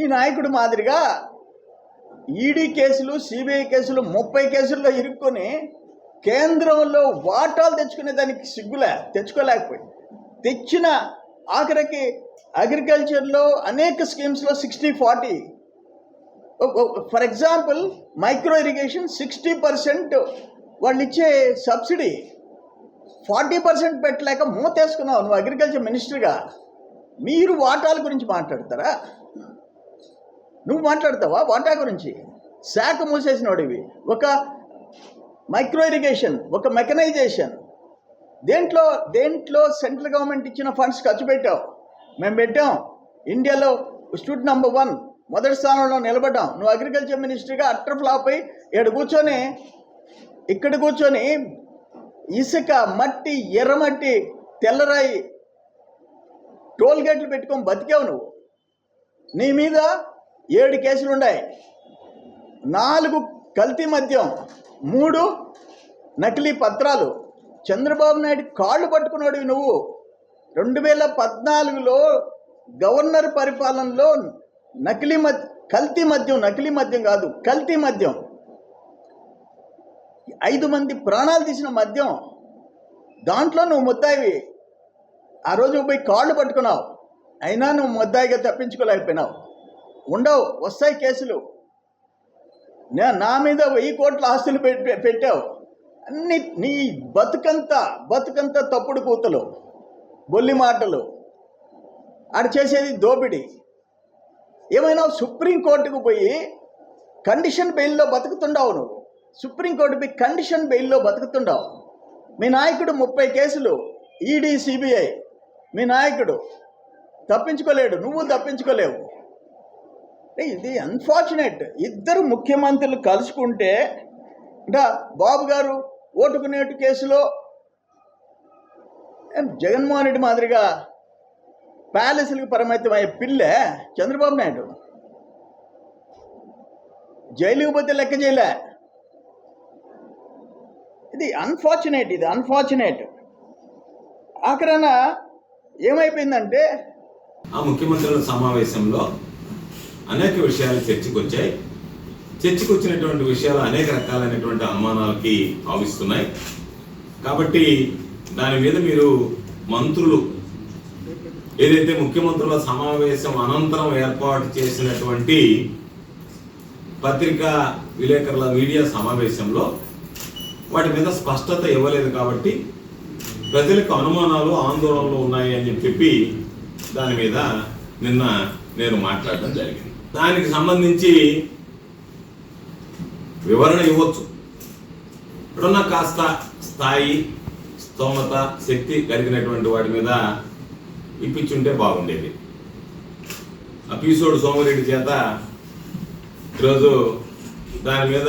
ఈ నాయకుడు మాదిరిగా ఈడీ కేసులు సిబిఐ కేసులు ముప్పై కేసుల్లో ఇరుక్కొని కేంద్రంలో వాటాలు తెచ్చుకునే దానికి సిగ్గులే తెచ్చుకోలేకపోయింది. తెచ్చిన ఆఖరికి అగ్రికల్చర్లో అనేక స్కీమ్స్లో sixty forty. For example micro irrigation sixty percent వాళ్ళు ఇచ్చే సబ్సిడీ ఫార్టీ పర్సెంట్ పెట్టలేక మూతేసుకున్నావు నువ్వు అగ్రికల్చర్ మినిస్టర్గా. మీరు వాటాల గురించి మాట్లాడతారా? నువ్వు మాట్లాడతావా? వాటా గురించి. శాఖ మూసేసినోడివి ఒక మైక్రో ఇరిగేషన్ ఒక మెకనైజేషన్ దేంట్లో దేంట్లో సెంట్రల్ గవర్నమెంట్ ఇచ్చిన ఫండ్స్ ఖర్చు పెట్టావు? మేము పెట్టాం. ఇండియాలో స్టూడ్ నెంబర్ వన్ మొదటి స్థానంలో నిలబడ్డాం. నువ్వు అగ్రికల్చర్ మినిస్టర్గా అట్టర్ ఫ్లాప్ అయి ఇక్కడ కూర్చొని ఇక్కడ కూర్చొని ఇసుక మట్టి ఎర్రమట్టి తెల్లరాయి టోల్ గేట్లు పెట్టుకొని బతికావు నువ్వు. నీ మీద ఏడు కేసులు ఉన్నాయి. నాలుగు కల్తీ మద్యం మూడు నకిలీ పత్రాలు. చంద్రబాబు నాయుడు కాళ్ళు పట్టుకున్నాడు నువ్వు. రెండు వేల పద్నాలుగులో గవర్నర్ పరిపాలనలో నకిలీ మద్య కల్తీ మద్యం నకిలీ మద్యం కాదు కల్తీ మద్యం. ఐదు మంది ప్రాణాలు తీసిన మద్యం. దాంట్లో నువ్వు ముద్దాయివి. ఆ రోజు పోయి కాళ్ళు పట్టుకున్నావు. అయినా నువ్వు ముద్దాయిగా తప్పించుకోలేకపోయినావు. ఉండవు వస్తాయి కేసులు. నే- నా మీద వెయ్యి కోట్ల ఆస్తులు పెట్టి పెట్టావు. అన్ని నీ బతుకంతా బతుకంతా తప్పుడు కూతలు బొల్లి మాటలు. ఆడ చేసేది దోపిడీ. ఏమైనా సుప్రీంకోర్టుకు పోయి కండిషన్ బెయిల్లో బతుకుతుండవు నువ్వు. సుప్రీంకోర్టు పోయి కండిషన్ బెయిల్లో బతుకుతుండవు. మీ నాయకుడు ముప్పై కేసులు ఈడీ సిబిఐ. మీ నాయకుడు తప్పించుకోలేడు నువ్వు తప్పించుకోలేవు. ఇది అన్ఫార్చునేట్ ఇద్దరు ముఖ్యమంత్రులు కలుసుకుంటే అంటే బాబు గారు ఓటుకునేటు కేసులో ఏం జగన్మోహన్ రెడ్డి మాదిరిగా ప్యాలెస్లకు పరిమితం అయ్యే పిల్లే చంద్రబాబు నాయుడు. జైలుకి పోతే లెక్క చేయలే. ఇది అన్ఫార్చునేట్ ఇది అన్ఫార్చునేట్ ఆఖరణ ఏమైపోయిందంటే ఆ ముఖ్యమంత్రుల సమావేశంలో అనేక విషయాలు చర్చకు వచ్చాయి చర్చకు వచ్చినటువంటి విషయాలు అనేక రకాలైనటువంటి అనుమానాలకి భావిస్తున్నాయి కాబట్టి దాని మీద మీరు మంత్రులు ఏదైతే ముఖ్యమంత్రుల సమావేశం అనంతరం ఏర్పాటు చేసినటువంటి పత్రికా విలేకరుల మీడియా సమావేశంలో వాటి మీద స్పష్టత ఇవ్వలేదు కాబట్టి ప్రజలకు అనుమానాలు ఆందోళనలు ఉన్నాయి అని చెప్పి దాని మీద నిన్న నేను మాట్లాడడం జరిగింది. దానికి సంబంధించి వివరణ ఇవ్వచ్చు. ఇప్పుడున్న కాస్త స్థాయి స్తోమత శక్తి కలిగినటువంటి వాటి మీద ఇప్పించుంటే బాగుండేది. ఆ పీసోడు సోమిరెడ్డి చేత ఈరోజు దాని మీద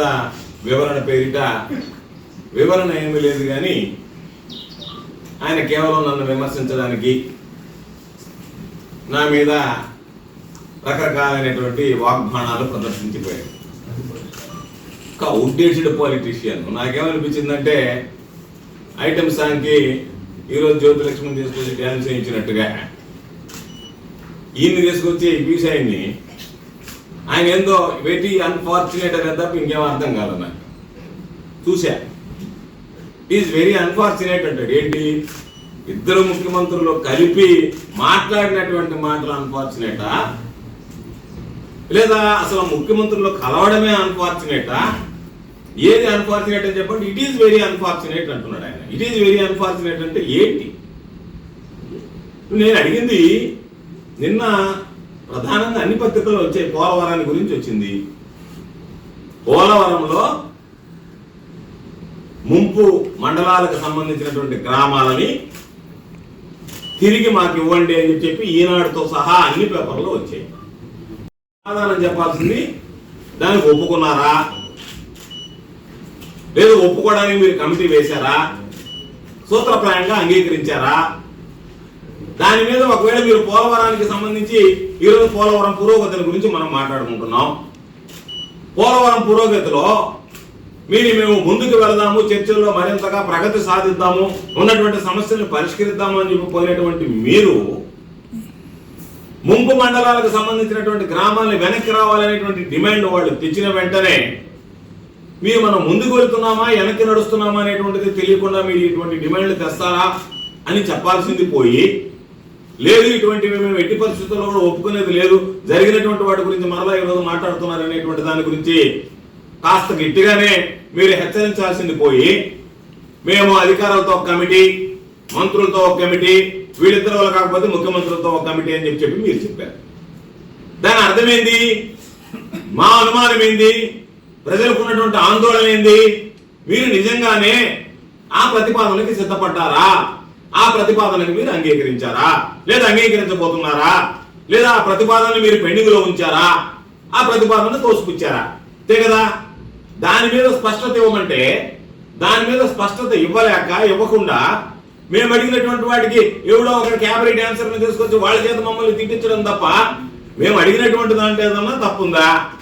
వివరణ పేరిట వివరణ ఏమీ లేదు కానీ ఆయన కేవలం నన్ను విమర్శించడానికి నా మీద రకరకాలైనటువంటి వాగ్బాణాలు ప్రదర్శించిపోయాడు ఒక అవుట్డేటెడ్ పాలిటీషియన్ నాకేమనిపించిందంటే ఐటమ్ సాంగ్కి ఈరోజు జ్యోతిలక్ష్మి తీసుకొచ్చి డ్యాన్స్ చేయించినట్టుగా. ఈయన్ని తీసుకొచ్చి బీసాయిని ఆయన ఏందో వెరీ అన్ఫార్చునేట్ అనే తప్ప ఇంకేం అర్థం కాదు నాకు. చూసా ఈజ్ వెరీ అన్ఫార్చునేట్ అంటాడు. ఏంటి? ఇద్దరు ముఖ్యమంత్రులు కలిపి మాట్లాడినటువంటి మాటలు అన్ఫార్చునేటా లేదా అసలు ముఖ్యమంత్రులు కలవడమే అన్ఫార్చునేటా ఏది అన్ఫార్చునేట్ అని చెప్పండి? ఇట్ ఈస్ వెరీ అన్ఫార్చునేట్ అంటున్నాడు ఆయన. ఇట్ ఈస్ వెరీ అన్ఫార్చునేట్ అంటే ఏంటి? నేను అడిగింది నిన్న ప్రధానంగా అన్ని పత్రికల్లో వచ్చే పోలవరాన్ని గురించి వచ్చింది. పోలవరంలో ముంపు మండలాలకు సంబంధించినటువంటి గ్రామాలని తిరిగి మాకు ఇవ్వండి అని చెప్పి ఈనాడుతో సహా అన్ని పేపర్లు వచ్చాయి. సమాధానం చెప్పాల్సింది దానికి ఒప్పుకున్నారా? లేదు ఒప్పుకోవడానికి మీరు కమిటీ వేశారా? సూత్రప్రాయంగా అంగీకరించారా? దాని మీద ఒకవేళ మీరు పోలవరానికి సంబంధించి ఈరోజు పోలవరం పురోగతిని గురించి మనం మాట్లాడుకుంటున్నాం. పోలవరం పురోగతిలో మీరు మేము ముందుకు వెళదాము చర్చల్లో మరింతగా ప్రగతి సాధిద్దాము ఉన్నటువంటి సమస్యలను పరిష్కరిద్దాము అని చెప్పి పోయినటువంటి మీరు ముంపు మండలాలకు సంబంధించినటువంటి గ్రామాలను వెనక్కి రావాలనేటువంటి డిమాండ్ వాళ్ళు తెచ్చిన వెంటనే మీరు మనం ముందుకు వెళ్తున్నామా వెనక్కి నడుస్తున్నామా అనేటువంటిది తెలియకుండా మీరు ఇటువంటి డిమాండ్లు తెస్తారా అని చెప్పాల్సింది పోయి లేదు ఇటువంటివి మేము ఎట్టి పరిస్థితుల్లో కూడా ఒప్పుకునేది లేదు. జరిగినటువంటి వాటి గురించి మరలా ఈరోజు మాట్లాడుతున్నారు అనేటువంటి దాని గురించి కాస్త గట్టిగానే మీరు హెచ్చరించాల్సింది పోయి మేము అధికారులతో ఒక కమిటీ మంత్రులతో ఒక కమిటీ వీళ్ళిద్దరు వాళ్ళు కాకపోతే ముఖ్యమంత్రులతో ఒక కమిటీ అని చెప్పి చెప్పి మీరు చెప్పారు. దాని అర్థమేంది? మా అనుమానం ఏంది? ప్రజలకు ఉన్నటువంటి ఆందోళన ఏంది? మీరు నిజంగానే ఆ ప్రతిపాదనకి సిద్ధపడ్డారా? ఆ ప్రతిపాదనకి మీరు అంగీకరించారా? లేదా అంగీకరించబోతున్నారా? లేదా ఆ ప్రతిపాదనని మీరు పెండింగ్లో ఉంచారా? ఆ ప్రతిపాదన తోసిపుచ్చారా? అంతే కదా? దాని మీద స్పష్టత ఇవ్వమంటే దాని మీద స్పష్టత ఇవ్వలేక ఇవ్వకుండా మేము అడిగినటువంటి వాటికి ఎవడో ఒక క్యాబరెట్ ఆన్సర్ తీసుకొచ్చి వాళ్ళ చేత మమ్మల్ని తిట్టించడం తప్ప మేము అడిగినటువంటి దాంట్లో ఏదన్నా తప్పుందా?